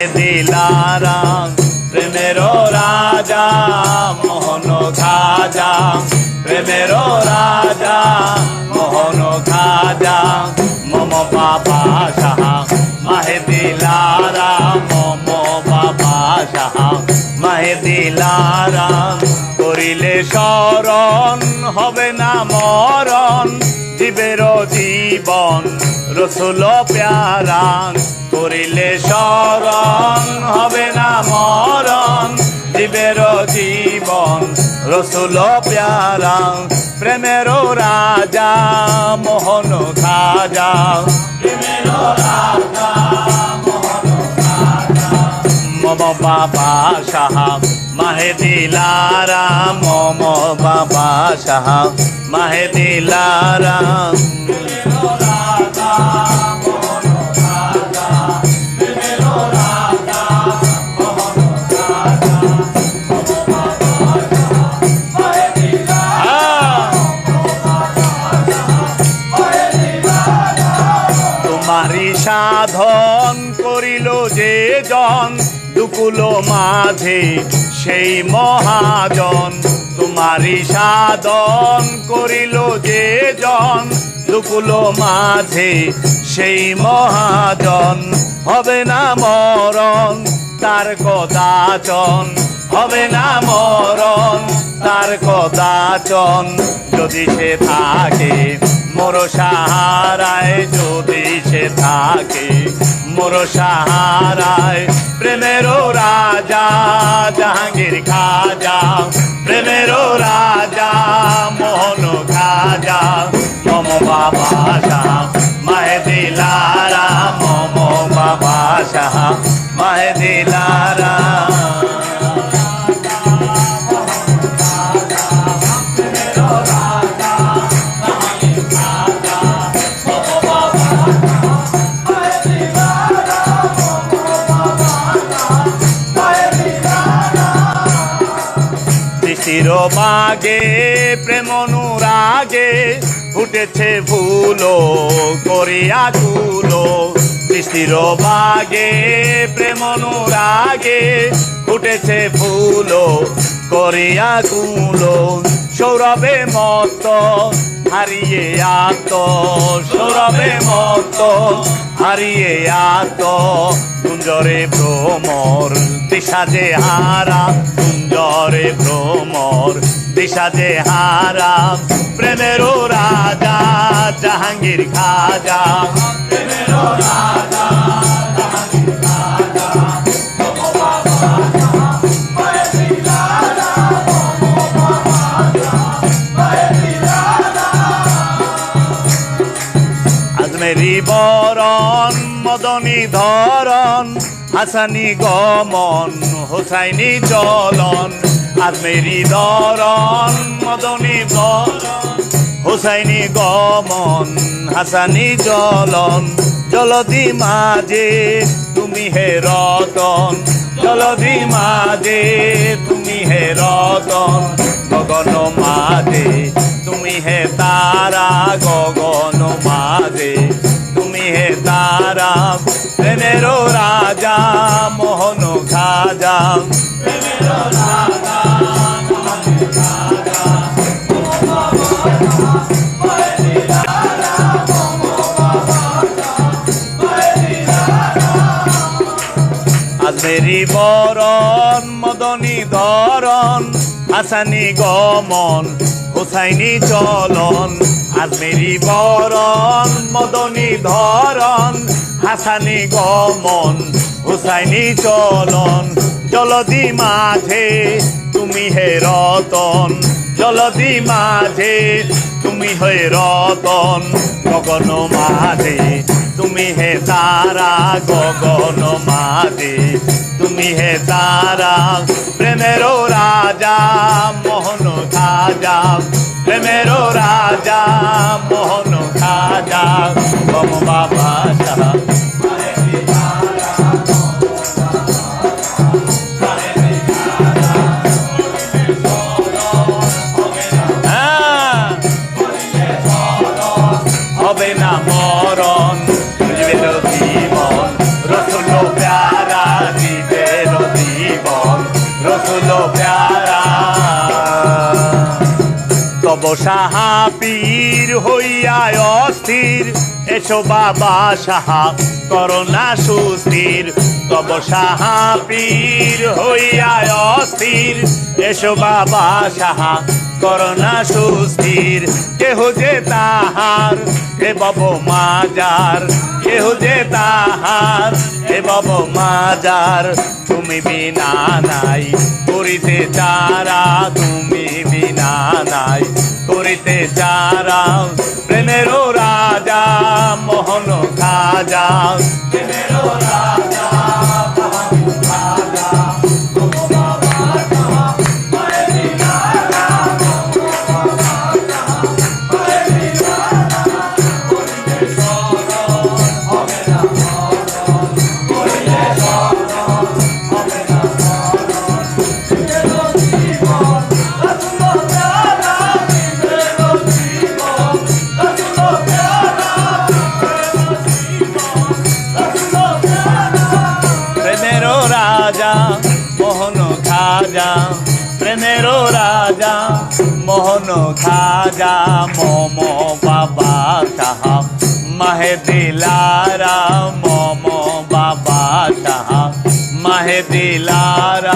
দিলারাম প্রেমের রাজা, মোহন খাজা। প্রেমের রাজা, মোহন খাজা। মম বাবা সাহা, মাহে দিলারাম মম বাবা সাহা। মাহে দিলারাম করিলে শরণ, হবে না মরণ। জীবের জীবন, রসুল প্যারান। করিলে শরণ হবে না মরণ। জীবের জীবন রসুল প্যারান প্রেমের রাজা মোহন খাজা। প্রেমের রাজা মম বাবা সাহা মাহে দিলারাম মম বাবা সাহা মাহে দিলারাম করিল যে জন, দুকুল মাঝে সেই মহাজন। তোমারি সাধন করিল যে জন, দুকুল মাঝে সেই মহাজন। হবে না মরণ তার কদাচন, হবে না মরণ তার কদাচন। যদি সে থাকে, মোর সাহারায় যদি সে থাকে মোর সাহারায় প্রেমের রাজা জাহাঙ্গীর খাজা। প্রেমের রাজা মোহন খাজা। মম বাবা। শিশির মাগে প্রেম অনুরাগে ফুটেছে ফুলো করিয়া তুলো। শিশির মাগে প্রেম অনুরাগে ফুটেছে ফুলো করিয়া কুলো সৌরভে মত হারিয়ে আত সৌরভে মত হারিয়ে আত। কুঞ্জরে ভ্রমর, দিশা যে হারা। কুঞ্জরে ভ্রমর, দিশা যে হারা। প্রেমেরও রাজা, জাহাঙ্গীর খাজা। প্রেমেরও রাজা। আজমেরি বরণ মদনী ধরন হাসানি গমন, হোসাইনি চলন আজমেরি ধরন মদনী ধরন হোসাইনি গমন, হাসানি চলন জলদি মাঝে তুমি হে রতন, জলদি মাঝে তুমি হে রতন। গগন মাঝে তুমি হে তারা, গগন মাঝে হে তারা প্রেমের রাজা মোহন খাজা। রাজা আজমেরি বরণ মদনী হাসানি গমন হোসাইনি চলন আজমেরি বরণ, মদনী ধরন হাসানি গমন হোসাইনি চলন। জলদি মাঝে তুমি হে রতন, জলদি মাঝে তুমি হে রতন গগন মাঝে তুমি হে তারা গগন মাদে। তুমি হে তারা প্রেমের রাজা, মোহন খাজা। প্রেমের রাজা, মোহন খাজা। বাবা সাহা। তব সাহা পীর হইয়া অস্থির, এসো বাবা সাহা করোনা সুস্থির। তব সাহা পীর হইয়া অস্থির, এসো বাবা সাহা করোনা সুস্থির, কেহ যে তাহার, হে বব মাজার, কেহ যে তাহার, হে বব মাজার, তুমি বিনা নাই, করিতে চারা তুমি বিনা নাই, করিতে চারা প্রেমেরও রাজা, মোহন খাজা মোহন খাজা মম বাবা সাহা মাহেদিলারা মম বাবা সাহা মাহে দিলারা